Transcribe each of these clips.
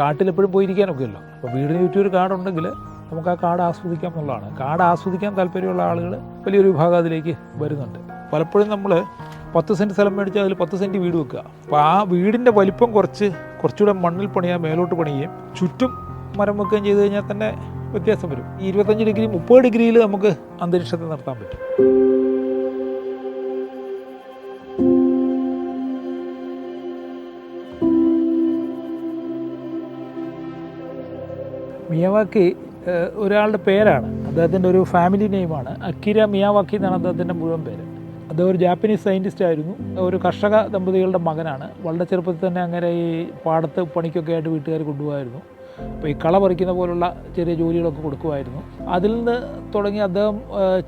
കാട്ടിലെപ്പോഴും പോയിരിക്കാനൊക്കെയല്ലോ. അപ്പോൾ വീടിന് ചുറ്റും ഒരു കാടുണ്ടെങ്കിൽ നമുക്ക് ആ കാട് ആസ്വദിക്കാം എന്നുള്ളതാണ്. കാട് ആസ്വദിക്കാൻ താല്പര്യമുള്ള ആളുകൾ വലിയൊരു വിഭാഗം അതിലേക്ക് വരുന്നുണ്ട്. പലപ്പോഴും നമ്മൾ പത്ത് സെന്റ് സ്ഥലം മേടിച്ചാൽ അതിൽ പത്ത് സെന്റ് വീട് വെക്കുക. അപ്പോൾ ആ വീടിന്റെ വലിപ്പം കുറച്ച് കുറച്ചുകൂടെ മണ്ണിൽ പണിയാൻ മേലോട്ട് പണിയുകയും ചുറ്റും മരം വെക്കുകയും ചെയ്ത് കഴിഞ്ഞാൽ തന്നെ വ്യത്യാസം വരും. ഇരുപത്തഞ്ച് ഡിഗ്രി മുപ്പത് ഡിഗ്രിയിൽ നമുക്ക് അന്തരീക്ഷത്തെ നിർത്താൻ പറ്റും. മിയാവാക്കി ഒരാളുടെ പേരാണ്. അദ്ദേഹത്തിന്റെ ഒരു ഫാമിലി നെയിമാണ്. അക്കിര മിയാവാക്കി എന്നാണ് അദ്ദേഹത്തിന്റെ മുഴുവൻ പേര്. അദ്ദേഹം ഒരു ജാപ്പനീസ് സയന്റിസ്റ്റ് ആയിരുന്നു. ഒരു കർഷക ദമ്പതികളുടെ മകനാണ്. വളരെ ചെറുപ്പത്തിൽ തന്നെ അങ്ങനെ ഈ പാടത്ത് പണിക്കൊക്കെ ആയിട്ട് വീട്ടുകാർ കൊണ്ടുപോകായിരുന്നു. അപ്പോൾ ഈ കള പറിക്കുന്ന പോലുള്ള ചെറിയ ജോലികളൊക്കെ കൊടുക്കുമായിരുന്നു. അതിൽ നിന്ന് തുടങ്ങി അദ്ദേഹം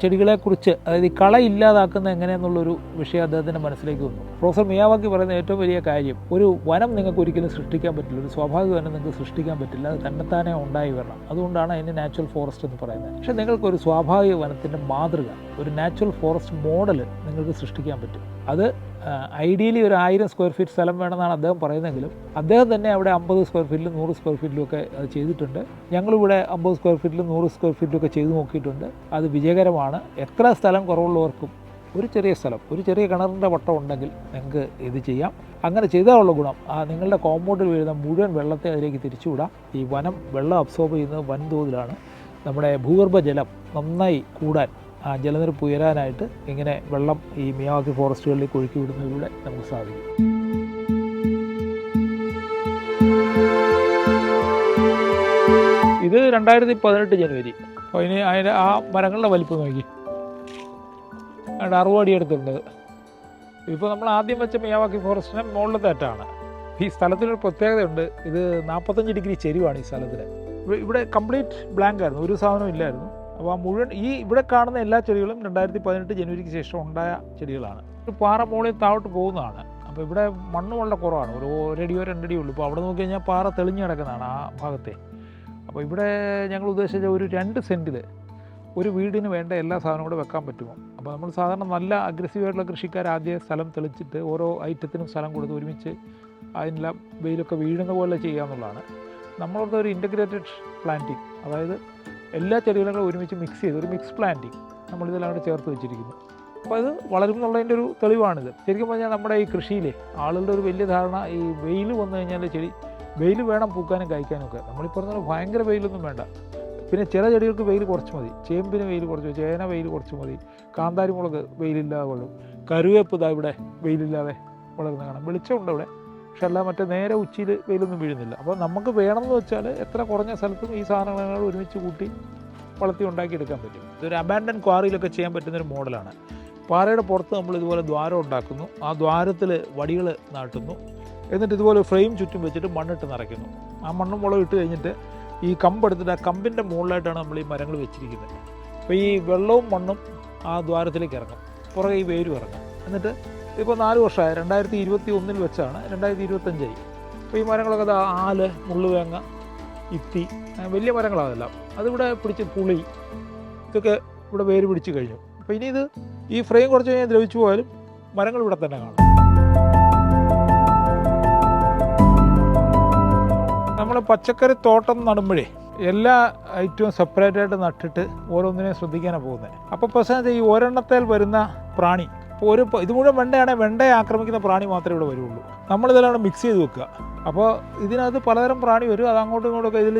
ചെടികളെക്കുറിച്ച് അതായത് ഈ കള ഇല്ലാതാക്കുന്ന എങ്ങനെയെന്നുള്ളൊരു വിഷയം അദ്ദേഹത്തിന്റെ മനസ്സിലേക്ക് വന്നു. പ്രൊഫസർ മിയാവാക്കി പറയുന്ന ഏറ്റവും വലിയ കാര്യം ഒരു വനം നിങ്ങൾക്ക് ഒരിക്കലും സൃഷ്ടിക്കാൻ പറ്റില്ല ഒരു സ്വാഭാവിക വനം നിങ്ങൾക്ക് സൃഷ്ടിക്കാൻ പറ്റില്ല അത് തന്നെത്താനെ ഉണ്ടായി വരണം. അതുകൊണ്ടാണ് അതിന് നാച്ചുറൽ ഫോറസ്റ്റ് എന്ന് പറയുന്നത്. പക്ഷേ നിങ്ങൾക്കൊരു സ്വാഭാവിക വനത്തിന്റെ മാതൃക ഒരു നാച്ചുറൽ ഫോറസ്റ്റ് മോഡൽ നിങ്ങൾക്ക് സൃഷ്ടിക്കാൻ പറ്റും. അത് ഐഡിയലി ഒരു ആയിരം സ്ക്വയർ ഫീറ്റ് സ്ഥലം വേണമെന്നാണ് അദ്ദേഹം പറയുന്നതെങ്കിലും അദ്ദേഹം തന്നെ അവിടെ അമ്പത് സ്ക്വയർ ഫീറ്റിലും നൂറ് സ്ക്വയർ ഫീറ്റിലും ഒക്കെ ചെയ്തിട്ടുണ്ട്. ഞങ്ങളിവിടെ അമ്പത് സ്ക്വയർ ഫീറ്റിലും നൂറ് സ്ക്വയർ ഫീറ്റിലും ഒക്കെ ചെയ്തു നോക്കിയിട്ടുണ്ട്. അത് വിജയകരമാണ്. എത്ര സ്ഥലം കുറവുള്ളവർക്കും ഒരു ചെറിയ സ്ഥലം ഒരു ചെറിയ കിണറിന്റെ വട്ടം ഉണ്ടെങ്കിൽ നിങ്ങൾക്ക് ഇത് ചെയ്യാം. അങ്ങനെ ചെയ്താലുള്ള ഗുണം ആ നിങ്ങളുടെ കോമ്പൗണ്ടിൽ വീഴുന്ന മുഴുവൻ വെള്ളത്തെ അതിലേക്ക് തിരിച്ചുവിടാം. ഈ വനം വെള്ളം അബ്സോർബ് ചെയ്യുന്നത് വൻതോതിലാണ്. നമ്മുടെ ഭൂഗർഭജലം നന്നായി കൂടാൻ ആ ജലനിരപ്പ് ഉയരാനായിട്ട് ഇങ്ങനെ വെള്ളം ഈ മിയാവാക്കി ഫോറസ്റ്റുകളിലേക്ക് ഒഴുക്കി വിടുന്നതിലൂടെ നമുക്ക് സാധിക്കും. ഇത് രണ്ടായിരത്തി പതിനെട്ട് ജനുവരി. അപ്പോൾ ഇനി അതിന്റെ ആ മരങ്ങളുടെ വലിപ്പം നോക്കി. അറുപത് അടി എടുത്തിട്ടുണ്ട്. ഇപ്പോൾ നമ്മൾ ആദ്യം വെച്ച മിയാവാക്കി ഫോറസ്റ്റിന് മുകളിൽ തേറ്റാണ്. ഈ സ്ഥലത്തിനൊരു പ്രത്യേകതയുണ്ട്. ഇത് നാൽപ്പത്തഞ്ച് ഡിഗ്രി ചെരിവാണ് ഈ സ്ഥലത്തിന് ഇവിടെ- കംപ്ലീറ്റ് ബ്ലാങ്ക് ആയിരുന്നു. ഒരു സാധനവും ഇല്ലായിരുന്നു. അപ്പോൾ ആ മുഴുവൻ ഈ ഇവിടെ കാണുന്ന എല്ലാ ചെടികളും രണ്ടായിരത്തി പതിനെട്ട് ജനുവരിക്ക് ശേഷം ഉണ്ടായ ചെടികളാണ്. ഒരു പാറ മുകളിൽ താഴോട്ട് പോകുന്നതാണ്. അപ്പോൾ ഇവിടെ മണ്ണ് വളരെ കുറവാണ്. ഒരു ഒരടിയോ രണ്ടടിയോ ഉള്ളൂ. അപ്പോൾ അവിടെ നോക്കി കഴിഞ്ഞാൽ പാറ തെളിഞ്ഞു കിടക്കുന്നതാണ് ആ ഭാഗത്തെ. അപ്പോൾ ഇവിടെ ഞങ്ങൾ ഉദ്ദേശിച്ച ഒരു രണ്ട് സെന്റിൽ ഒരു വീടിന് വേണ്ട എല്ലാ സാധനവും കൂടെ വെക്കാൻ പറ്റുമോ? അപ്പോൾ നമ്മൾ സാധാരണ നല്ല അഗ്രസീവായിട്ടുള്ള കൃഷിക്കാർ ആദ്യം സ്ഥലം തെളിച്ചിട്ട് ഓരോ ഐറ്റത്തിനും സ്ഥലം കൊടുത്ത് ഒരുമിച്ച് അതിനെല്ലാം വെയിലൊക്കെ വീഴുന്ന പോലെ ചെയ്യാമെന്നുള്ളതാണ് നമ്മളോട് ഒരു ഇന്റഗ്രേറ്റഡ് പ്ലാന്റിങ് അതായത് എല്ലാ ചെടികളും ഒരുമിച്ച് മിക്സ് ചെയ്ത് ഒരു മിക്സ് പ്ലാന്റിങ് നമ്മളിതെല്ലാം കൂടെ ചേർത്ത് വെച്ചിരിക്കുന്നു. അപ്പോൾ അത് വളരും എന്നുള്ളതിന്റെ ഒരു തെളിവാണിത്. ശരിക്കും പറഞ്ഞാൽ നമ്മുടെ ഈ കൃഷിയിലെ ആളുകളുടെ ഒരു വലിയ ധാരണ ഈ വെയിൽ വന്നു കഴിഞ്ഞാൽ ചെടി വെയിൽ വേണം പൂക്കാനും കായ്ക്കാനും ഒക്കെ. നമ്മളിപ്പോൾ പറഞ്ഞാൽ ഭയങ്കര വെയിലൊന്നും വേണ്ട. പിന്നെ ചില ചെടികൾക്ക് വെയിൽ കുറച്ച് മതി. ചേമ്പിന് വെയിൽ കുറച്ച് ചേന വെയിൽ കുറച്ച് മതി. കാന്താരി മുളക് വെയിലില്ലാതെ വളരും കരുവേപ്പ് ഇതാ ഇവിടെ വെയിലില്ലാതെ വളരുന്ന കാണാം. വെളിച്ചമുണ്ട് ഇവിടെ പക്ഷെ അല്ല മറ്റേ നേരെ ഉച്ചയിൽ വെയിലൊന്നും വീഴുന്നില്ല. അപ്പോൾ നമുക്ക് വേണമെന്ന് വെച്ചാൽ എത്ര കുറഞ്ഞ സ്ഥലത്തും ഈ സാധനങ്ങൾ ഒരുമിച്ച് കൂട്ടി വളർത്തി ഉണ്ടാക്കിയെടുക്കാൻ പറ്റും. ഇതൊരു അബാൻഡൻ ക്വാറിയിലൊക്കെ ചെയ്യാൻ പറ്റുന്നൊരു മോഡലാണ്. പാറയുടെ പുറത്ത് നമ്മൾ ഇതുപോലെ ദ്വാരം ഉണ്ടാക്കുന്നു. ആ ദ്വാരത്തിൽ വടികൾ നാട്ടുന്നു. എന്നിട്ട് ഇതുപോലെ ഫ്രെയിം ചുറ്റും വെച്ചിട്ട് മണ്ണിട്ട് നിറയ്ക്കുന്നു. ആ മണ്ണും മുളകും ഇട്ട് കഴിഞ്ഞിട്ട് ഈ കമ്പെടുത്തിട്ട് ആ കമ്പിന്റെ മുകളിലായിട്ടാണ് നമ്മൾ ഈ മരങ്ങൾ വെച്ചിരിക്കുന്നത്. അപ്പോൾ ഈ വെള്ളവും മണ്ണും ആ ദ്വാരത്തിലേക്ക് ഇറങ്ങും. പുറകെ ഈ വേരും ഇറങ്ങും. എന്നിട്ട് ഇപ്പോൾ നാല് വർഷമായി. രണ്ടായിരത്തി ഇരുപത്തി ഒന്നിൽ വെച്ചാണ് രണ്ടായിരത്തി ഇരുപത്തഞ്ചായി അപ്പോൾ ഈ മരങ്ങളൊക്കെ ആൽ മുള്ളുവേങ്ങ ഇത്തി വലിയ മരങ്ങളാണെല്ലാം. അതിവിടെ പിടിച്ച് പുളി ഇതൊക്കെ ഇവിടെ വേര് പിടിച്ച് കഴിഞ്ഞു. അപ്പോൾ ഇനി ഇത് ഈ ഫ്രെയിം കുറച്ച് കഴിഞ്ഞാൽ ദ്രവിച്ചു പോയാലും മരങ്ങൾ ഇവിടെ തന്നെ കാണും. നമ്മൾ പച്ചക്കറി തോട്ടം നടുമ്പോഴേ എല്ലാ ഐറ്റവും സെപ്പറേറ്റ് ആയിട്ട് നട്ടിട്ട് ഓരോന്നിനെയും ശ്രദ്ധിക്കാനാണ് പോകുന്നത് അപ്പോൾ പ്രശ്നം ഈ ഒരെണ്ണത്തേൽ വരുന്ന പ്രാണി ഇപ്പോൾ ഒരു ഇത് മുഴുവൻ വെണ്ടയാണെങ്കിൽ വെണ്ടയെ ആക്രമിക്കുന്ന പ്രാണി മാത്രമേ ഇവിടെ വരുള്ളൂ. നമ്മളിതെല്ലാം മിക്സ് ചെയ്ത് വെക്കുക. അപ്പോൾ ഇതിനകത്ത് പലതരം പ്രാണി വരും. അത് അങ്ങോട്ടും ഇങ്ങോട്ടൊക്കെ ഇതിൽ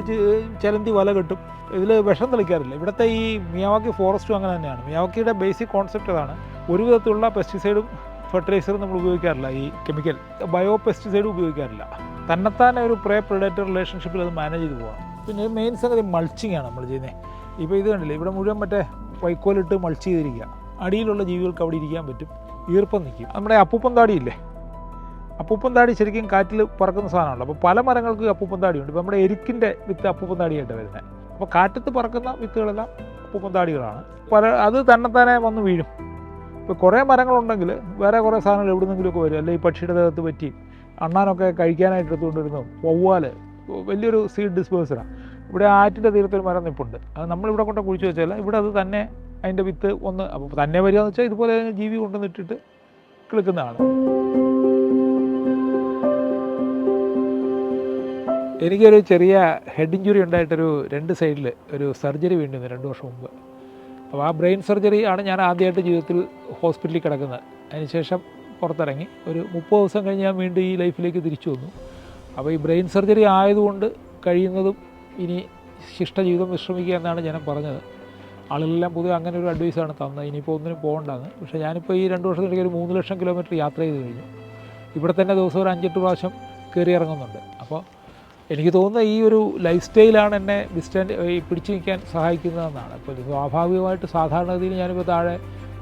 ചിലന്തി വല കിട്ടും. ഇതിൽ വിഷം തെളിക്കാറില്ല. ഇവിടുത്തെ ഈ മിയാവാക്കി ഫോറസ്റ്റും അങ്ങനെ തന്നെയാണ്. മിയാവാക്കിയുടെ ബേസിക് കോൺസെപ്റ്റ് അതാണ്. ഒരു വിധത്തിലുള്ള പെസ്റ്റിസൈഡും ഫെർട്ടിലൈസറും നമ്മൾ ഉപയോഗിക്കാറില്ല. ഈ കെമിക്കൽ ബയോ പെസ്റ്റിസൈഡും ഉപയോഗിക്കാറില്ല. തന്നെത്താനെ ഒരു പ്രേ പ്രിഡേറ്റർ റിലേഷൻഷിപ്പിൽ അത് മാനേജ് ചെയ്ത് പോകാം പിന്നെ മെയിൻ സംഗതി മൾച്ചിങ് ആണ് നമ്മൾ ചെയ്യുന്നത് ഇപ്പോൾ ഇത് കണ്ടില്ലേ ഇവിടെ മുഴുവൻ മറ്റേ വൈക്കോലിട്ട് മൾച്ച് ചെയ്തിരിക്കുക അടിയിലുള്ള ജീവികൾക്ക് അവിടെ ഇരിക്കാൻ പറ്റും. ഈർപ്പം നിൽക്കും. നമ്മുടെ അപ്പൂപ്പം താടിയില്ലേ അപ്പൂപ്പം താടി ശരിക്കും കാറ്റിൽ പറക്കുന്ന സാധനമാണല്ലോ. അപ്പോൾ പല മരങ്ങൾക്ക് അപ്പൂപ്പം താടിയുണ്ട്. ഇപ്പോൾ നമ്മുടെ എരിക്കിന്റെ വിത്ത് അപ്പൂപ്പം താടിയായിട്ട് വരുന്നത് അപ്പോൾ കാറ്റത്ത് പറക്കുന്ന വിത്തുകളെല്ലാം അപ്പൂപ്പം താടികളാണ്. പല അത് തന്നെത്താനെ വന്ന് വീഴും. ഇപ്പോൾ കുറേ മരങ്ങളുണ്ടെങ്കിൽ വേറെ കുറേ സാധനങ്ങൾ എവിടെ നിന്നെങ്കിലുമൊക്കെ വരും അല്ലെങ്കിൽ പക്ഷിയുടെ ദേഹത്ത് പറ്റി അണ്ണാനൊക്കെ കഴിക്കാനായിട്ട് എടുത്തുകൊണ്ടിരുന്നു. വവ്വാൽ. വലിയൊരു സീഡ് ഡിസ്പേഴ്സറാണ് ഇവിടെ ആറ്റിന്റെ തീരത്തൊരു മരം നിപ്പുണ്ട്. അത് നമ്മളിവിടെ കൊണ്ട് കുഴിച്ച് വെച്ചാൽ ഇവിടെ അത് തന്നെ അതിന്റെ വിത്ത് ഒന്ന് അപ്പോൾ തന്നെ വരിക എന്ന് വെച്ചാൽ ഇതുപോലെ ജീവി കൊണ്ടുവന്നിട്ടിട്ട് കിളിക്കുന്നതാണ്. എനിക്കൊരു ചെറിയ ഹെഡ് ഇഞ്ചുറി ഉണ്ടായിട്ടൊരു രണ്ട് സൈഡിൽ ഒരു സർജറി വേണ്ടി വന്നു രണ്ട് വർഷം മുമ്പ്. അപ്പോൾ ആ ബ്രെയിൻ സർജറി ആണ് ഞാൻ ആദ്യമായിട്ട് ജീവിതത്തിൽ ഹോസ്പിറ്റലിൽ കിടക്കുന്നത്. അതിനുശേഷം പുറത്തിറങ്ങി. ഒരു മുപ്പത് ദിവസം കഴിഞ്ഞ് ഞാൻ വീണ്ടും ഈ ലൈഫിലേക്ക് തിരിച്ചു വന്നു. അപ്പോൾ ഈ ബ്രെയിൻ സർജറി ആയതുകൊണ്ട് കഴിയുന്നതും ഇനി ശിഷ്ടജീവിതം വിശ്രമിക്കുക എന്നാണ് ജനം പറഞ്ഞത്. ആളുകളെല്ലാം പൊതുവെ അങ്ങനെ ഒരു അഡ്വൈസാണ് തന്നത്. ഇനിയിപ്പോൾ ഒന്നിനും പോകണ്ടെന്ന്. പക്ഷേ ഞാനിപ്പോൾ ഈ രണ്ട് വർഷത്തിനിടയ്ക്ക് ഒരു മൂന്ന് ലക്ഷം കിലോമീറ്റർ യാത്ര ചെയ്ത് കഴിഞ്ഞു. ഇവിടെ തന്നെ ദിവസം ഒരു അഞ്ചെട്ട് പ്രാവശ്യം കയറി ഇറങ്ങുന്നുണ്ട്. അപ്പോൾ എനിക്ക് തോന്നുന്ന ഈ ഒരു ലൈഫ് സ്റ്റൈലാണ് എന്നെ ഡിസ്റ്റന്റ് പിടിച്ചു നിൽക്കാൻ സഹായിക്കുന്നതെന്നാണ്. അപ്പോൾ സ്വാഭാവികമായിട്ട് സാധാരണഗതിയിൽ ഞാനിപ്പോൾ താഴെ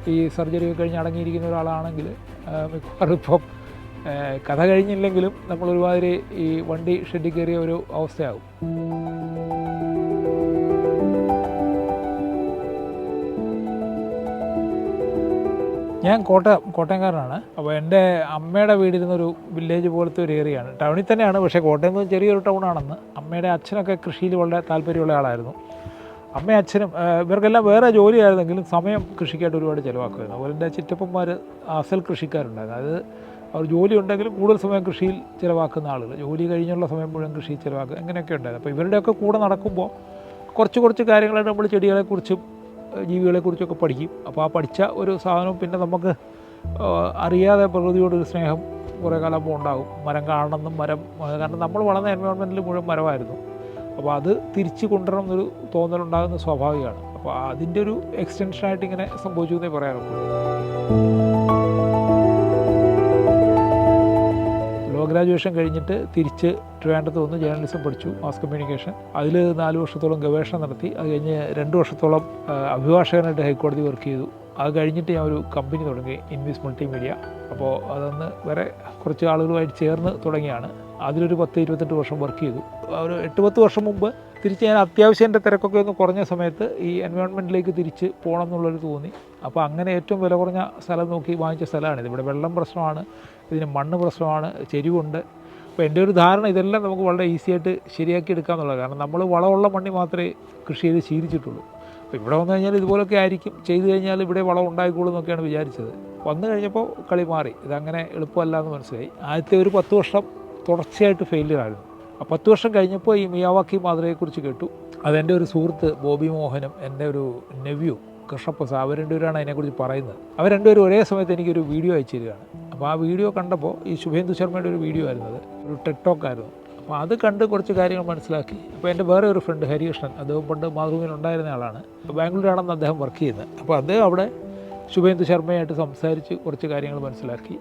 ഈ സർജറി കഴിഞ്ഞ് അടങ്ങിയിരിക്കുന്ന ഒരാളാണെങ്കിൽ മിക്കവാറും ഇപ്പം കഥ കഴിഞ്ഞില്ലെങ്കിലും നമ്മൾ ഒരുമാതിരി ഈ വണ്ടി ഷെഡിൽ കയറിയ ഒരു അവസ്ഥയാകും. ഞാൻ കോട്ടയം കോട്ടയംകാരനാണ്. അപ്പോൾ എന്റെ അമ്മയുടെ വീടിരുന്നൊരു വില്ലേജ് പോലത്തെ ഒരു ഏരിയയാണ്. ടൗണിൽ തന്നെയാണ് പക്ഷേ കോട്ടയം ചെറിയൊരു ടൗണാണെന്ന്. അമ്മയുടെ അച്ഛനൊക്കെ കൃഷിയിൽ വളരെ താല്പര്യമുള്ള ആളായിരുന്നു. അമ്മയും അച്ഛനും ഇവർക്കെല്ലാം വേറെ ജോലിയായിരുന്നെങ്കിലും സമയം കൃഷിക്കായിട്ട് ഒരുപാട് ചിലവാക്കുമായിരുന്നു. അതുപോലെ എന്റെ ചിറ്റപ്പന്മാർ അസൽ കൃഷിക്കാരുണ്ടായിരുന്നു. അതായത് അവർ ജോലി ഉണ്ടെങ്കിലും കൂടുതൽ സമയം കൃഷിയിൽ ചിലവാക്കുന്ന ആളുകൾ. ജോലി കഴിഞ്ഞുള്ള സമയം മുഴുവൻ കൃഷിയിൽ ചിലവാക്കുക അങ്ങനെയൊക്കെ ഉണ്ടായിരുന്നു. അപ്പോൾ ഇവരുടെയൊക്കെ കൂടെ നടക്കുമ്പോൾ കുറച്ച് കുറച്ച് കാര്യങ്ങളായിട്ട് നമ്മൾ ചെടികളെക്കുറിച്ചും ജീവികളെക്കുറിച്ചൊക്കെ പഠിക്കും. അപ്പോൾ ആ പഠിച്ച ഒരു സാധനവും പിന്നെ നമുക്ക് അറിയാതെ പ്രകൃതിയോടൊരു സ്നേഹം കുറേ കാലം ഉണ്ടാകും. മരം കാണണമെന്നും മരം കാരണം നമ്മൾ വളർന്ന എൻവയോൺമെന്റിൽ മുഴുവൻ മരമായിരുന്നു. അപ്പോൾ അത് തിരിച്ച് കൊണ്ടുവരണം എന്നൊരു തോന്നലുണ്ടാകുന്നത് സ്വാഭാവികമാണ്. അപ്പോൾ അതിന്റെ ഒരു എക്സ്റ്റൻഷനായിട്ട് ഇങ്ങനെ സംഭവിച്ചു എന്നേ പറയാറുള്ളൂ. ലോ ഗ്രാജുവേഷൻ കഴിഞ്ഞിട്ട് തിരിച്ച് ട്രിവാൻഡ്രത്ത് വന്ന് ജേർണലിസം പഠിച്ചു മാസ് കമ്മ്യൂണിക്കേഷൻ. അതിൽ നാല് വർഷത്തോളം ഗവേഷണം നടത്തി. അത് കഴിഞ്ഞ് രണ്ട് വർഷത്തോളം അഭിഭാഷകനായിട്ട് ഹൈക്കോടതി വർക്ക് ചെയ്തു. അത് കഴിഞ്ഞിട്ട് ഞാൻ ഒരു കമ്പനി തുടങ്ങി ഇൻവിസ് മൾട്ടിമീഡിയ. അപ്പോൾ അതൊന്ന് വേറെ കുറച്ച് ആളുകളുമായിട്ട് ചേർന്ന് തുടങ്ങിയാണ്. അതിലൊരു പത്ത് ഇരുപത്തെട്ട് വർഷം വർക്ക് ചെയ്തു. ഒരു എട്ട് പത്ത് വർഷം മുമ്പ് തിരിച്ച് ഞാൻ അത്യാവശ്യം എന്റെ തിരക്കൊക്കെ ഒന്ന് കുറഞ്ഞ സമയത്ത് ഈ എൻവയോൺമെന്റിലേക്ക് തിരിച്ച് പോകണം എന്നുള്ളൊരു തോന്നി. അപ്പോൾ അങ്ങനെ ഏറ്റവും വില കുറഞ്ഞ സ്ഥലം നോക്കി വാങ്ങിച്ച സ്ഥലമാണിത് ഇവിടെ വെള്ളം പ്രശ്നമാണ് ഇതിന് മണ്ണ് പ്രശ്നമാണ് ചെരിവുണ്ട്. അപ്പോൾ എന്റെ ഒരു ധാരണ ഇതെല്ലാം നമുക്ക് വളരെ ഈസി ആയിട്ട് ശരിയാക്കി എടുക്കാമെന്നുള്ളത് കാരണം നമ്മൾ വളമുള്ള മണ്ണി മാത്രമേ കൃഷി ചെയ്ത് ശീലിച്ചിട്ടുള്ളൂ. അപ്പോൾ ഇവിടെ വന്നു കഴിഞ്ഞാൽ ഇതുപോലൊക്കെ ആയിരിക്കും. ചെയ്തു കഴിഞ്ഞാൽ ഇവിടെ വളം ഉണ്ടായിക്കോളും എന്നൊക്കെയാണ് വിചാരിച്ചത്. വന്നു കഴിഞ്ഞപ്പോൾ കളി മാറി. ഇതങ്ങനെ എളുപ്പമല്ല എന്ന് മനസ്സിലായി. ആദ്യത്തെ ഒരു പത്ത് വർഷം തുടർച്ചയായിട്ട് ഫെയിലിയർ ആയിരുന്നു പത്ത് വർഷം കഴിഞ്ഞപ്പോൾ ഈ മിയാവാക്കി മാതൃകയെക്കുറിച്ച് കേട്ടു. അതെന്റെ ഒരു സുഹൃത്ത് ബോബി മോഹനും എന്റെ ഒരു നെവ്യൂ കൃഷ്ണപ്രസാദ് അവർ രണ്ടുപേരാണ് അതിനെക്കുറിച്ച് പറയുന്നത്. അവർ രണ്ടുപേരും ഒരേ സമയത്ത് എനിക്കൊരു വീഡിയോ അയച്ചു തരികയാണ് അപ്പോൾ ആ വീഡിയോ കണ്ടപ്പോൾ ഈ ശുഭേന്ദു ശർമ്മയുടെ ഒരു വീഡിയോ ആയിരുന്നത് ഒരു ടെക്ടോക്ക് ആയിരുന്നു. അപ്പോൾ അത് കണ്ട് കുറച്ച് കാര്യങ്ങൾ മനസ്സിലാക്കി. അപ്പോൾ എന്റെ വേറെ ഒരു ഫ്രണ്ട് ഹരികൃഷ്ണൻ അദ്ദേഹം പണ്ട് മാതൃഭൂമിയിൽ ഉണ്ടായിരുന്ന ആളാണ്. ബാംഗ്ലൂരാണെന്ന് അദ്ദേഹം വർക്ക് ചെയ്യുന്നത്. അപ്പോൾ അദ്ദേഹം അവിടെ ശുഭേന്ദു ശർമ്മയായിട്ട് സംസാരിച്ച് കുറച്ച് കാര്യങ്ങൾ മനസ്സിലാക്കി.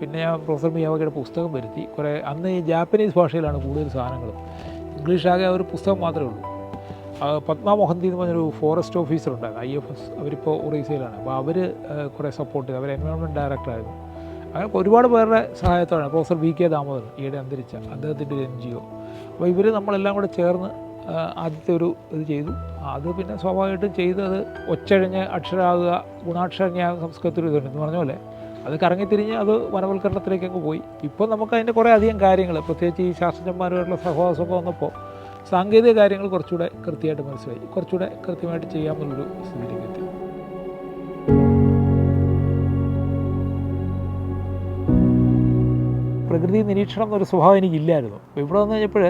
പിന്നെ ഞാൻ പ്രൊഫസർ മിയാവകയുടെ പുസ്തകം വരുത്തി. കുറേ അന്ന് ഈ ജാപ്പനീസ് ഭാഷയിലാണ് കൂടുതൽ സാധനങ്ങളും. ഇംഗ്ലീഷ് ആകെ ഒരു പുസ്തകം മാത്രമേ ഉള്ളൂ. പത്മ മൊഹന്തി എന്ന് പറഞ്ഞൊരു ഫോറസ്റ്റ് ഓഫീസർ ഉണ്ടായിരുന്നു ഐ എഫ് എസ്. അവരിപ്പോൾ ഒറീസയിലാണ്. അപ്പോൾ അവർ കുറേ സപ്പോർട്ട് ചെയ്തു. അവർ എൻവയോൺമെന്റ് ഡയറക്ടറായിരുന്നു അങ്ങനെ ഒരുപാട് പേരുടെ സഹായത്തോടെയാണ് പ്രൊഫസർ വി കെ ദാമോദരൻ ഈയിടെ അന്തരിച്ച അദ്ദേഹത്തിന്റെ ഒരു എൻ ജി ഒ. അപ്പോൾ ഇവർ നമ്മളെല്ലാം കൂടെ ചേർന്ന് ആദ്യത്തെ ഒരു ഇത് ചെയ്തു. അത് പിന്നെ സ്വാഭാവികമായിട്ടും ചെയ്തത് ഒച്ചഴിഞ്ഞ് അക്ഷരാകുക ഗുണാക്ഷരഞ്ഞ സംസ്കൃതത്തിൽ ഇതുണ്ട്. എന്ന് പറഞ്ഞ പോലെ അത് കറങ്ങിത്തിരിഞ്ഞ് അത് വനവൽക്കരണത്തിലേക്ക് അങ്ങ് പോയി. ഇപ്പോൾ നമുക്ക് അതിന്റെ കുറേ അധികം കാര്യങ്ങൾ പ്രത്യേകിച്ച് ഈ ശാസ്ത്രജ്ഞന്മാരുമായിട്ടുള്ള സഹവാസമൊക്കെ വന്നപ്പോൾ സാങ്കേതിക കാര്യങ്ങൾ കുറച്ചുകൂടെ കൃത്യമായിട്ട് മനസ്സിലായി. കുറച്ചുകൂടെ കൃത്യമായിട്ട് ചെയ്യാമെന്നുള്ളൊരു സ്ഥിതിയിലേക്ക് എത്തി. പ്രകൃതി നിരീക്ഷണം എന്നൊരു സ്വഭാവം എനിക്കില്ലായിരുന്നു. അപ്പോൾ ഇവിടെ വന്നു കഴിഞ്ഞപ്പോൾ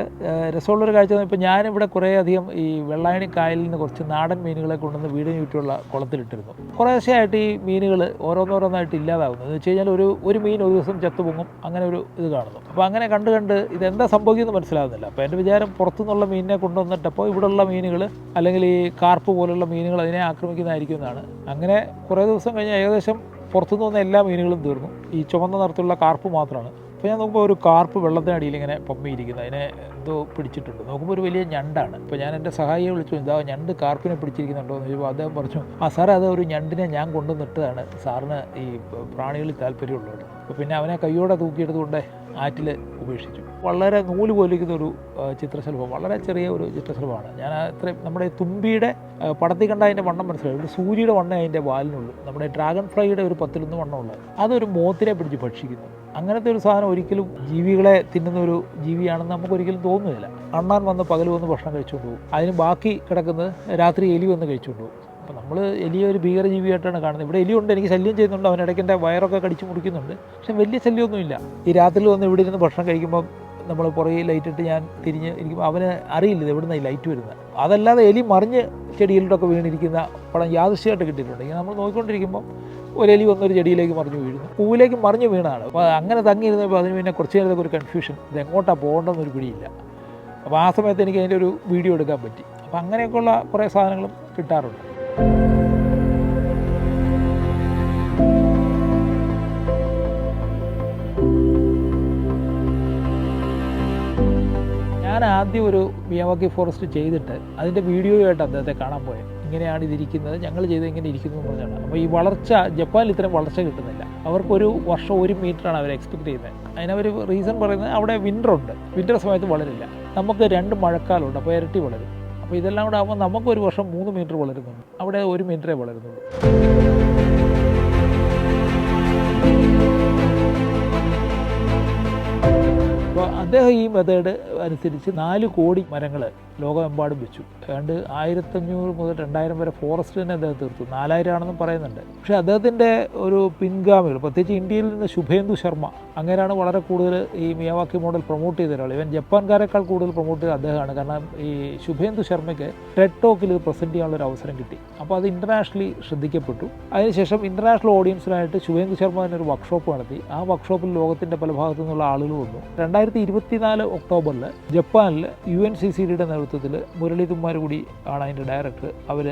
രസമുള്ളൊരു കാഴ്ച ഇപ്പോൾ ഞാനിവിടെ കുറേ അധികം ഈ വെള്ളായണി കായലിൽ നിന്ന് കുറച്ച് നാടൻ മീനുകളെ കൊണ്ടുവന്ന് വീടിന് ചുറ്റുമുള്ള കുളത്തിലിട്ടിരുന്നു. കുറേശ്ശെയായിട്ട് ഈ മീനുകൾ ഓരോന്നോരോന്നായിട്ട് ഇല്ലാതാകുന്നു എന്ന് വെച്ച് കഴിഞ്ഞാൽ ഒരു ഒരു മീൻ ഒരു ദിവസം ചത്തുപൊങ്ങും അങ്ങനെ ഒരു ഇത് കാണുന്നു. അപ്പോൾ അങ്ങനെ കണ്ട് കണ്ട് ഇതെന്താ സംഭവിക്കുന്നു മനസ്സിലാകുന്നില്ല അപ്പോൾ എന്റെ വിചാരം പുറത്തുനിന്നുള്ള മീനിനെ കൊണ്ടുവന്നിട്ടപ്പോൾ ഇവിടെയുള്ള മീനുകൾ അല്ലെങ്കിൽ ഈ കാർപ്പ് പോലുള്ള മീനുകൾ അതിനെ ആക്രമിക്കുന്നതായിരിക്കും എന്നാണ്. അങ്ങനെ കുറേ ദിവസം കഴിഞ്ഞ് ഏകദേശം പുറത്തുനിന്ന് വന്ന എല്ലാ മീനുകളും തീർന്നു. ഈ ചുവന്ന നിറത്തിലുള്ള കാർപ്പ് മാത്രമാണ്. അപ്പോൾ ഞാൻ നോക്കുമ്പോൾ ഒരു കാർപ്പ് വെള്ളത്തിനടിയിൽ ഇങ്ങനെ പൊമ്മിയിരിക്കുന്നത് അതിനെ എന്തോ പിടിച്ചിട്ടുണ്ട്. നോക്കുമ്പോൾ ഒരു വലിയ ഞണ്ടാണ്. ഇപ്പോൾ ഞാൻ എന്റെ സഹായിയെ വിളിച്ചു ഇതാ ഞണ്ട് കാർപ്പിനെ പിടിച്ചിരിക്കുന്നുണ്ടോ? എന്ന് ചോദിച്ചപ്പോൾ അദ്ദേഹം പറഞ്ഞു ആ സാറേ അത് ഒരു ഞണ്ടിനെ ഞാൻ കൊണ്ടുവന്നിട്ടതാണ്. സാറിന് ഈ പ്രാണികളിൽ താല്പര്യമുള്ളത് അപ്പോൾ പിന്നെ അവനെ കയ്യോടെ തൂക്കിയെടുത്തുകൊണ്ട് ആറ്റിൽ ഉപേക്ഷിച്ചു. വളരെ നൂൽ പോലിരിക്കുന്ന ഒരു ചിത്രശലഭം വളരെ ചെറിയ ഒരു ചിത്രശലഭമാണ്. ഞാൻ അത്രയും നമ്മുടെ തുമ്പിയുടെ പടത്തിൽ കണ്ട അതിന്റെ വണ്ണം മനസ്സിലായി. ഒരു സൂര്യയുടെ വണ്ണേ അതിന്റെ വാലിനുള്ളൂ. നമ്മുടെ ഡ്രാഗൺ ഫ്ലൈയുടെ ഒരു പത്തിലൊന്ന് വണ്ണമുള്ളത്. അതൊരു മോത്തിനെ പിടിച്ച് ഭക്ഷിക്കുന്നു. അങ്ങനത്തെ ഒരു സാധനം ഒരിക്കലും ജീവികളെ തിന്നുന്ന ഒരു ജീവിയാണെന്ന് നമുക്കൊരിക്കലും തോന്നുന്നില്ല. അണ്ണാൻ വന്ന് പകൽ വന്ന് ഭക്ഷണം കഴിച്ചുകൊണ്ട് പോകും. അതിന് ബാക്കി കിടക്കുന്നത് രാത്രി എലി വന്ന് കഴിച്ചുകൊണ്ട് പോകും. അപ്പോൾ നമ്മൾ എലിയെ ഒരു ഭീകരജീവിയായിട്ടാണ് കാണുന്നത്. ഇവിടെ എലിയുണ്ട് എനിക്ക് ശല്യം ചെയ്യുന്നുണ്ട്. അവൻ ഇടയ്ക്ക് എന്റെ വയറൊക്കെ കടിച്ചു മുറിക്കുന്നുണ്ട്. പക്ഷെ വലിയ ശല്യമൊന്നുമില്ല. ഈ രാത്രിയിൽ വന്ന് ഇവിടെ ഇരുന്ന് ഭക്ഷണം കഴിക്കുമ്പോൾ നമ്മൾ പുറകെ ലൈറ്റ് ഇട്ട് ഞാൻ തിരിഞ്ഞ് എനിക്ക് അവന് അറിയില്ല ഇത് എവിടുന്ന ഈ ലൈറ്റ് വരുന്നത് അതല്ലാതെ എലി മറിഞ്ഞ് ചെടിയിലോട്ടൊക്കെ വീണിരിക്കുന്ന പടം യാദൃശ്യമായിട്ട് കിട്ടിയിട്ടുണ്ട്. ഇങ്ങനെ നമ്മൾ നോക്കിക്കൊണ്ടിരിക്കുമ്പോൾ ഒരു എലി വന്നൊരു ചെടിയിലേക്ക് മറിഞ്ഞു വീഴുന്നു. പൂവിലേക്ക് മറിഞ്ഞു വീണാണ് അപ്പോൾ അങ്ങനെ തങ്ങിയിരുന്നപ്പോൾ അതിന് പിന്നെ കുറച്ച് നേരത്തെ ഒരു കൺഫ്യൂഷൻ ഇത് എങ്ങോട്ടാണ് പോകേണ്ടതെന്നൊരു പിടിയില്ല. അപ്പോൾ ആ സമയത്ത് എനിക്ക് അതിന്റെ ഒരു വീഡിയോ എടുക്കാൻ പറ്റി. അപ്പോൾ അങ്ങനെയൊക്കെയുള്ള കുറേ സാധനങ്ങളും കിട്ടാറുണ്ട്. ആദ്യം ഒരു മിയാവാക്കി ഫോറസ്റ്റ് ചെയ്തിട്ട് അതിന്റെ വീഡിയോയായിട്ട് അദ്ദേഹത്തെ കാണാൻ പോയത് ഇങ്ങനെയാണ് ഇതിരിക്കുന്നത് ഞങ്ങൾ ചെയ്ത് ഇങ്ങനെ ഇരിക്കുന്നു എന്ന് പറഞ്ഞാണ്. അപ്പോൾ ഈ വളർച്ച ജപ്പാനിൽ ഇത്തരം വളർച്ച കിട്ടുന്നില്ല. അവർക്കൊരു വർഷം ഒരു മീറ്ററാണ് അവർ എക്സ്പെക്ട് ചെയ്യുന്നത്. അതിനവർ റീസൺ പറയുന്നത് അവിടെ വിന്റർ ഉണ്ട്. വിന്റർ സമയത്ത് വളരില്ല. നമുക്ക് രണ്ട് മഴക്കാലമുണ്ട് അപ്പോൾ ഇരട്ടി വളരും. അപ്പോൾ ഇതെല്ലാം കൂടെ ആകുമ്പോൾ നമുക്ക് ഒരു വർഷം മൂന്ന് മീറ്റർ വളരുന്നുണ്ട് അവിടെ ഒരു മീറ്ററേ വളരുന്നുള്ളൂ. അദ്ദേഹം ഈ മെത്തേഡ് അനുസരിച്ച് നാല് കോടി മരങ്ങൾ ലോകമെമ്പാടും വെച്ചു. ഏതാണ്ട് ആയിരത്തഞ്ഞൂറ് മുതൽ രണ്ടായിരം വരെ ഫോറസ്റ്റ് തന്നെ അദ്ദേഹം തീർത്തു. നാലായിരം ആണെന്നും പറയുന്നുണ്ട്. പക്ഷേ അദ്ദേഹത്തിന്റെ ഒരു പിൻഗാമികൾ പ്രത്യേകിച്ച് ഇന്ത്യയിൽ നിന്ന് ശുഭേന്ദു ശർമ്മ അങ്ങനെയാണ് വളരെ കൂടുതൽ ഈ മിയാവാക്കി മോഡൽ പ്രൊമോട്ട് ചെയ്ത ഒരാൾ. ഇവൻ ജപ്പാൻകാരെക്കാൾ കൂടുതൽ പ്രൊമോട്ട് ചെയ്ത അദ്ദേഹമാണ്. കാരണം ഈ ശുഭേന്ദു ശർമ്മയ്ക്ക് ടെഡ് ടോക്കിൽ ഇത് പ്രസന്റ് ചെയ്യാനുള്ള ഒരു അവസരം കിട്ടി. അപ്പോൾ അത് ഇന്റർനാഷണലി ശ്രദ്ധിക്കപ്പെട്ടു. അതിനുശേഷം ഇന്റർനാഷണൽ ഓഡിയൻസിനായിട്ട് ശുഭേന്ദു ശർമ്മ തന്നെ ഒരു വർക്ക്ഷോപ്പ് നടത്തി. ആ വർക്ക്ഷോപ്പിൽ ലോകത്തിന്റെ പല ഭാഗത്തു നിന്നുള്ള ആളുകൾ വന്നു. രണ്ടായിരത്തി ഇരുപത്തിനാല് ഒക്ടോബറിൽ ജപ്പാനിൽ യു എൻ സി സി ഡിയുടെ നേതൃത്വത്തിൽ മുരളി കൂടി ആണ് അതിന്റെ ഡയറക്ടർ. അവർ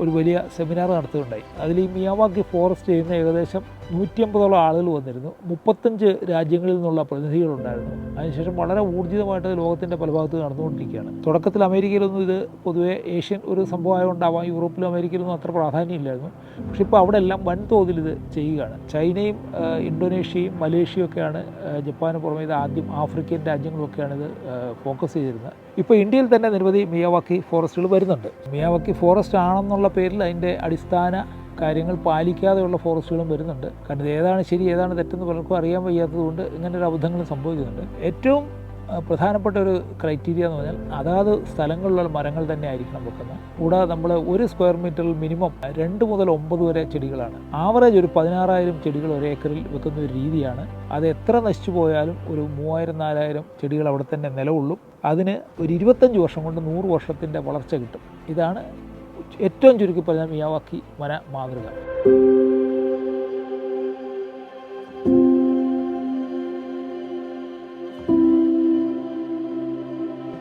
ഒരു വലിയ സെമിനാർ നടത്തുകയുണ്ടായി. അതിൽ ഈ മിയാവാക്കി ഫോറസ്റ്റ് ചെയ്യുന്ന ഏകദേശം നൂറ്റി അമ്പതോളം ആളുകൾ വന്നിരുന്നു. മുപ്പത്തഞ്ച് രാജ്യങ്ങളിൽ നിന്നുള്ള പ്രതിനിധികളുണ്ടായിരുന്നു. അതിനുശേഷം വളരെ ഊർജിതമായിട്ട് ലോകത്തിന്റെ പല ഭാഗത്ത് നടന്നുകൊണ്ടിരിക്കുകയാണ്. തുടക്കത്തിൽ അമേരിക്കയിലൊന്നും ഇത് പൊതുവേ ഏഷ്യൻ ഒരു സംഭവമായതുകൊണ്ടാവാം യൂറോപ്പിലും അമേരിക്കയിലൊന്നും അത്ര പ്രാധാന്യമില്ലായിരുന്നു. പക്ഷേ ഇപ്പോൾ അവിടെ എല്ലാം വൻതോതിൽ ഇത് ചെയ്യുകയാണ്. ചൈനയും ഇന്തോനേഷ്യയും മലേഷ്യയും ഒക്കെയാണ് ജപ്പാന് പുറമെ ഇത് ആദ്യം ആഫ്രിക്കൻ രാജ്യങ്ങളൊക്കെയാണ് ഇത് ഫോക്കസ് ചെയ്തിരുന്നത്. ഇപ്പോൾ ഇന്ത്യയിൽ തന്നെ നിരവധി മിയാവാക്കി ഫോറസ്റ്റുകൾ വരുന്നുണ്ട്. മിയാവാക്കി ഫോറസ്റ്റ് ആണെന്നുള്ള പേരിൽ അതിന്റെ അടിസ്ഥാന കാര്യങ്ങൾ പാലിക്കാതെയുള്ള ഫോറസ്റ്റുകളും വരുന്നുണ്ട്. കാരണം ഏതാണ് ശരി ഏതാണ് തെറ്റെന്ന് പലർക്കും അറിയാൻ വയ്യാത്തതുകൊണ്ട് ഇങ്ങനെ ഒരു അബദ്ധങ്ങളും സംഭവിക്കുന്നുണ്ട്. ഏറ്റവും പ്രധാനപ്പെട്ട ഒരു ക്രൈറ്റീരിയ എന്ന് പറഞ്ഞാൽ അതാത് സ്ഥലങ്ങളിലുള്ള മരങ്ങൾ തന്നെ ആയിരിക്കണം വെക്കുന്നത്. കൂടാതെ നമ്മൾ ഒരു സ്ക്വയർ മീറ്ററിൽ മിനിമം രണ്ട് മുതൽ ഒമ്പത് വരെ ചെടികളാണ്. ആവറേജ് ഒരു പതിനാറായിരം ചെടികൾ ഒരു ഏക്കറിൽ വെക്കുന്ന ഒരു രീതിയാണ്. അത് എത്ര നശിച്ചു പോയാലും ഒരു മൂവായിരം നാലായിരം ചെടികൾ അവിടെ തന്നെ നിലകൊള്ളും. അതിന് ഒരു ഇരുപത്തഞ്ച് വർഷം കൊണ്ട് നൂറ് വർഷത്തിന്റെ വളർച്ച കിട്ടും. ഇതാണ് ഏറ്റവും ചുരുക്കി പറഞ്ഞാൽ മിയാവാക്കി വന മാതൃക.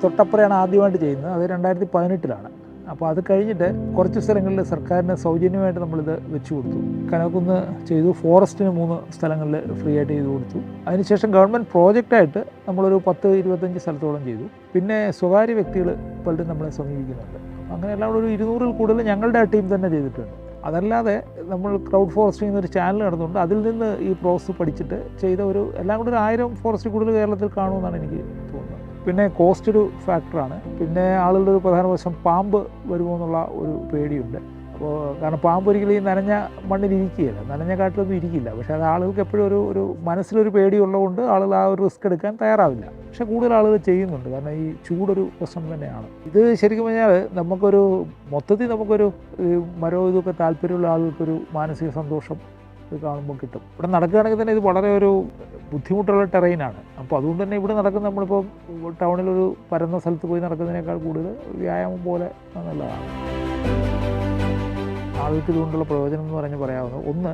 തൊട്ടപ്പുറയാണ് ആദ്യമായിട്ട് ചെയ്യുന്നത്. അത് രണ്ടായിരത്തി പതിനെട്ടിലാണ് അപ്പോൾ അത് കഴിഞ്ഞിട്ട് കുറച്ച് സ്ഥലങ്ങളിൽ സർക്കാരിന് സൗജന്യമായിട്ട് നമ്മളിത് വെച്ച് കൊടുത്തു. കനകുന്ന് ചെയ്തു ഫോറസ്റ്റിന് മൂന്ന് സ്ഥലങ്ങളിൽ ഫ്രീ ആയിട്ട് ചെയ്തു കൊടുത്തു. അതിനുശേഷം ഗവൺമെന്റ് പ്രോജക്റ്റായിട്ട് നമ്മളൊരു പത്ത് ഇരുപത്തഞ്ച് സ്ഥലത്തോളം ചെയ്തു. പിന്നെ സ്വകാര്യ വ്യക്തികൾ പലരും നമ്മളെ സമീപിക്കുന്നുണ്ട്. അങ്ങനെ എല്ലാം കൂടെ ഒരു ഇരുന്നൂറിൽ കൂടുതൽ ഞങ്ങളുടെ ആ ടീം തന്നെ ചെയ്തിട്ടുണ്ട്. അതല്ലാതെ നമ്മൾ ക്രൗഡ് ഫോറസ്റ്റിംഗ് എന്നൊരു ചാനൽ നടന്നുകൊണ്ട് അതിൽ നിന്ന് ഈ പ്രോസസ്സ് പഠിച്ചിട്ട് ചെയ്ത ഒരു എല്ലാം കൂടെ ഒരു ആയിരം ഫോറസ്റ്റ് കൂടുതൽ കേരളത്തിൽ കാണുമെന്നാണ് എനിക്ക് തോന്നുന്നത്. പിന്നെ കോസ്റ്റ് ഒരു ഫാക്ടറാണ് പിന്നെ ആളുകളുടെ ഒരു പ്രധാന വശം പാമ്പ് വരുമോ എന്നുള്ള ഒരു പേടിയുണ്ട്. കാരണം പാമ്പ് ഒരിക്കലും ഈ നനഞ്ഞ മണ്ണിൽ ഇരിക്കുകയില്ല. നനഞ്ഞ കാട്ടിലൊന്നും ഇരിക്കില്ല. പക്ഷേ അത് ആളുകൾക്ക് എപ്പോഴും ഒരു ഒരു മനസ്സിലൊരു പേടിയുള്ളതുകൊണ്ട് ആളുകൾ ആ ഒരു റിസ്ക് എടുക്കാൻ തയ്യാറാവില്ല. പക്ഷേ കൂടുതൽ ആളുകൾ ചെയ്യുന്നുണ്ട്. കാരണം ഈ ചൂടൊരു പ്രശ്നം തന്നെയാണ്. ഇത് ശരിക്കും പറഞ്ഞാൽ നമുക്കൊരു മൊത്തത്തിൽ നമുക്കൊരു മരോ ഇതൊക്കെ താല്പര്യമുള്ള ആളുകൾക്കൊരു മാനസിക സന്തോഷം ഇത് കാണുമ്പോൾ കിട്ടും. ഇവിടെ നടക്കുകയാണെങ്കിൽ തന്നെ ഇത് വളരെ ഒരു ബുദ്ധിമുട്ടുള്ള ടെറൈനാണ്. അപ്പോൾ അതുകൊണ്ട് തന്നെ ഇവിടെ നടക്കുന്ന നമ്മളിപ്പോൾ ടൗണിലൊരു പരന്ന സ്ഥലത്ത് പോയി നടക്കുന്നതിനേക്കാൾ കൂടുതൽ വ്യായാമം പോലെ നല്ലതാണ് ആളുകൾക്ക് ഇതുകൊണ്ടുള്ള പ്രയോജനം എന്ന് പറഞ്ഞ് പറയാവുന്നത് ഒന്ന്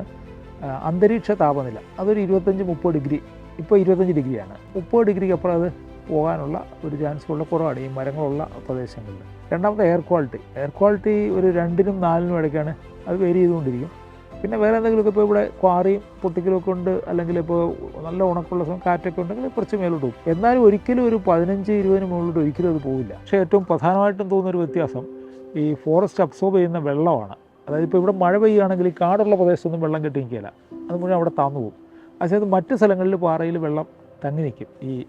അന്തരീക്ഷ താപനില. അതൊരു ഇരുപത്തഞ്ച് മുപ്പത് ഡിഗ്രി. ഇപ്പോൾ ഇരുപത്തഞ്ച് ഡിഗ്രിയാണ്. മുപ്പത് ഡിഗ്രിക്ക് അപ്പുറം അത് പോകാനുള്ള ഒരു ചാൻസ് ഉള്ള കുറവാണ് ഈ മരങ്ങളുള്ള പ്രദേശങ്ങളിൽ. രണ്ടാമത്തെ എയർ ക്വാളിറ്റി എയർ ക്വാളിറ്റി ഒരു രണ്ടിനും നാലിനും ഇടയ്ക്കാണ് അത് വേരി ചെയ്തുകൊണ്ടിരിക്കും. പിന്നെ വേറെ എന്തെങ്കിലുമൊക്കെ ഇപ്പോൾ ഇവിടെ ക്വാറിയും പൊട്ടിക്കലൊക്കെ ഉണ്ട് അല്ലെങ്കിൽ ഇപ്പോൾ നല്ല ഉണക്കുള്ള സമയം കാറ്റൊക്കെ ഉണ്ടെങ്കിൽ കുറച്ച് മേലോട്ട് പോകും. എന്നാലും ഒരിക്കലും ഒരു പതിനഞ്ച് ഇരുപതിന് മുകളിലോട്ട് ഒരിക്കലും അത് പോവില്ല പക്ഷേ ഏറ്റവും പ്രധാനമായിട്ടും തോന്നുന്ന ഒരു വ്യത്യാസം ഈ ഫോറസ്റ്റ് അബ്സോർബ് ചെയ്യുന്ന വെള്ളമാണ്. അതായത് ഇപ്പോൾ ഇവിടെ മഴ പെയ്യുകയാണെങ്കിൽ ഈ കാടുള്ള പ്രദേശത്തൊന്നും വെള്ളം കെട്ടി നിൽക്കില്ല അത് മുഴുവൻ അവിടെ താന്നു പോകും. അതായത് മറ്റ് സ്ഥലങ്ങളിൽ പാറയിൽ വെള്ളം തങ്ങി നിൽക്കും ഈ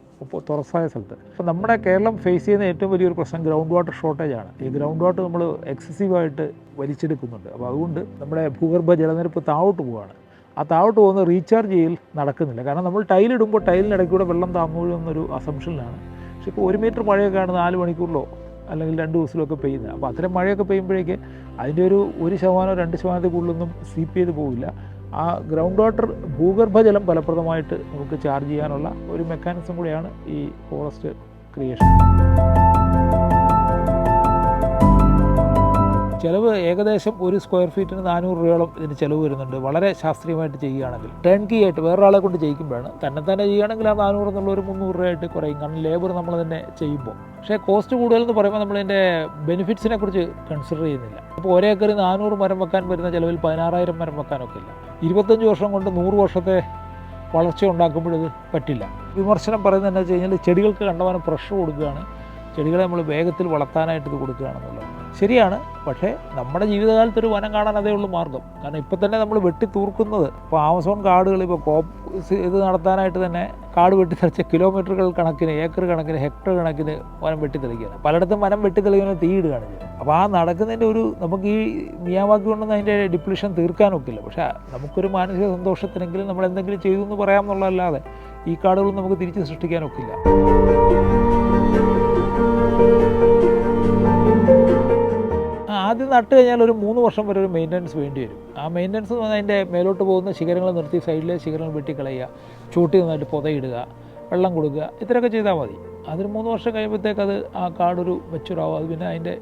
തുറസായ സ്ഥലത്ത്. അപ്പോൾ നമ്മുടെ കേരളം ഫേസ് ചെയ്യുന്ന ഏറ്റവും വലിയൊരു പ്രശ്നം ഗ്രൗണ്ട് വാട്ടർ ഷോർട്ടേജ് ആണ്. ഈ ഗ്രൗണ്ട് വാട്ടർ നമ്മൾ എക്സസീവായിട്ട് വലിച്ചെടുക്കുന്നുണ്ട്. അപ്പോൾ അതുകൊണ്ട് നമ്മുടെ ഭൂഗർഭ ജലനിരപ്പ് താഴോട്ട് പോവുകയാണ്. ആ താഴോട്ട് പോകുന്ന റീചാർജ് ചെയ്യൽ നടക്കുന്നില്ല. കാരണം നമ്മൾ ടൈലിടുമ്പോൾ ടൈലിനിടയ്ക്കൂടെ വെള്ളം താങ്ങുമെന്നൊരു അസംഷനിലാണ് പക്ഷേ ഇപ്പോൾ ഒരു മീറ്റർ മഴയൊക്കെയാണ് നാല് മണിക്കൂറിലോ അല്ലെങ്കിൽ രണ്ട് ദിവസത്തിലൊക്കെ പെയ്യുന്നത് അപ്പോൾ അത്തരം മഴയൊക്കെ പെയ്യുമ്പോഴേക്ക് അതിന്റെ ഒരു ഒരു ശതമാനമോ രണ്ട് ശതമാനത്തിൽ കൂടുതലൊന്നും സീപ്പ് ചെയ്ത് പോവില്ല. ആ ഗ്രൗണ്ട് വാട്ടർ ഭൂഗർഭജലം ഫലപ്രദമായിട്ട് നമുക്ക് ചാർജ് ചെയ്യാനുള്ള ഒരു മെക്കാനിസം കൂടിയാണ് ഈ ഫോറസ്റ്റ് ക്രിയേഷൻ ചിലവ് ഏകദേശം ഒരു സ്ക്വയർ ഫീറ്റിന് നാനൂറ് രൂപയോളം ഇതിന് ചിലവ് വരുന്നുണ്ട്. വളരെ ശാസ്ത്രീയമായിട്ട് ചെയ്യുകയാണെങ്കിൽ. ടേൺ കീ ആയിട്ട് വേറൊരാളെ കൊണ്ട് ചെയ്യിക്കുമ്പോഴാണ്. തന്നെ തന്നെ ചെയ്യുകയാണെങ്കിൽ ആ നാനൂറ് എന്നുള്ള ഒരു മുന്നൂറ് രൂപയായിട്ട് കുറയും. കാരണം ലേബർ നമ്മൾ തന്നെ ചെയ്യുമ്പോൾ. പക്ഷേ കോസ്റ്റ് കൂടുതലെന്ന് പറയുമ്പോൾ നമ്മളതിന്റെ ബെനിഫിറ്റ്സിനെ കുറിച്ച് കൺസിഡർ ചെയ്യുന്നില്ല. അപ്പോൾ ഒരേ ഏക്കറിൽ നാനൂറ് മരം വെക്കാൻ വരുന്ന ചിലവിൽ പതിനാറായിരം മരം വെക്കാനൊക്കെ ഇല്ല. ഇരുപത്തഞ്ച് വർഷം കൊണ്ട് നൂറ് വർഷത്തെ വളർച്ച ഉണ്ടാക്കുമ്പോഴത് പറ്റില്ല. വിമർശനം പറയുന്നത് എന്താ വെച്ച് കഴിഞ്ഞാൽ ചെടികൾക്ക് കണ്ടമാനം പ്രഷർ കൊടുക്കുകയാണ്. ചെടികളെ നമ്മൾ വേഗത്തിൽ വളർത്താനായിട്ട് ഇത് കൊടുക്കുകയാണെന്നുള്ളത്. ശരിയാണ്. പക്ഷേ നമ്മുടെ ജീവിതകാലത്ത് ഒരു വനം കാണാൻ അതേ ഉള്ളൂ മാർഗം. കാരണം ഇപ്പം തന്നെ നമ്മൾ വെട്ടി തൂർക്കുന്നത്. ഇപ്പോൾ ആമസോൺ കാടുകൾ ഇപ്പോൾ കോപ്പ് ഇത് നടത്താനായിട്ട് തന്നെ കാട് വെട്ടിത്തെളിച്ച കിലോമീറ്ററുകൾ കണക്കിന് ഏക്കർ കണക്കിന് ഹെക്ടർ കണക്കിന് വനം വെട്ടിത്തെളിക്കുകയാണ് പലയിടത്തും വനം വെട്ടിത്തെളിക്കുന്ന തീയിടുകയാണ് ചെയ്യുന്നത്. അപ്പോൾ ആ നടക്കുന്നതിന്റെ ഒരു നമുക്ക് ഈ മിയാവാക്കി കൊണ്ടൊന്നും അതിന്റെ ഡിപ്ലിഷൻ തീർക്കാനൊക്കില്ല പക്ഷേ നമുക്കൊരു മാനസിക സന്തോഷത്തിനെങ്കിലും നമ്മൾ എന്തെങ്കിലും ചെയ്തു എന്ന് പറയാമെന്നുള്ളതല്ലാതെ ഈ കാടുകൾ നമുക്ക് തിരിച്ച് സൃഷ്ടിക്കാനൊക്കില്ല ആ, ആദ്യം നട്ട് കഴിഞ്ഞാൽ ഒരു മൂന്ന് വർഷം വരെ ഒരു മെയിന്റനൻസ് വേണ്ടി വരും. ആ മെയിന്റനൻസ് എന്ന് പറഞ്ഞാൽ അതിന്റെ മേലോട്ട് പോകുന്ന ശിഖരങ്ങൾ നിർത്തി സൈഡിലെ ശിഖരങ്ങൾ വെട്ടിക്കളയുക ചൂട്ടി നന്നായിട്ട് പുതയിടുക വെള്ളം കൊടുക്കുക ഇത്രയൊക്കെ ചെയ്താൽ മതി. അതൊരു മൂന്ന് വർഷം കഴിയുമ്പോഴത്തേക്ക് അത് ആ കാടൊരു മെച്ചൂറാവും അത് പിന്നെ അതിന്റെ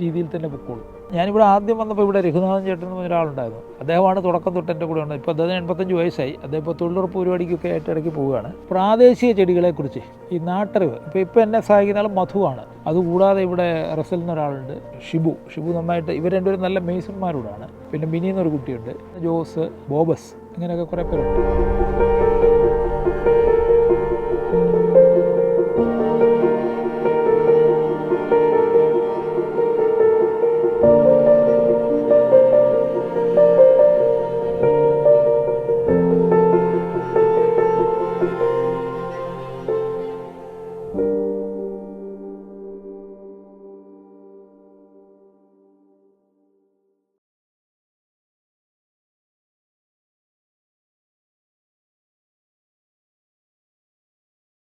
രീതിയിൽ തന്നെ പൊക്കോളും. ഞാനിവിടെ ആദ്യം വന്നപ്പോൾ ഇവിടെ രഘുനാഥൻ ചേട്ടൻ എന്ന് ഒരാളുണ്ടായിരുന്നു അദ്ദേഹമാണ് തുടക്കം തൊട്ട് എന്റെ കൂടെ ഉണ്ട് ഇപ്പോൾ അദ്ദേഹം എൺപത്തഞ്ച് വയസ്സായി. അദ്ദേഹം ഇപ്പോൾ തൊഴിലുറപ്പ് പരിപാടിക്കൊക്കെ ആയിട്ട് ഇടയ്ക്ക് പോവുകയാണ്. പ്രാദേശിക ചെടികളെക്കുറിച്ച് ഈ നാട്ടറിവ്. ഇപ്പോൾ ഇപ്പോൾ എന്നെ സഹായിക്കുന്ന ആൾ മധുവാണ് അതുകൂടാതെ ഇവിടെ റസൽ എന്നൊരാളുണ്ട് ഷിബു. ഷിബു നന്നായിട്ട് ഇവർ രണ്ടുപേരും നല്ല മേസന്മാരോടാണ്. പിന്നെ മിനി എന്നൊരു കുട്ടിയുണ്ട് ജോസ് ബോബസ് അങ്ങനെയൊക്കെ കുറേ പേരുണ്ട്.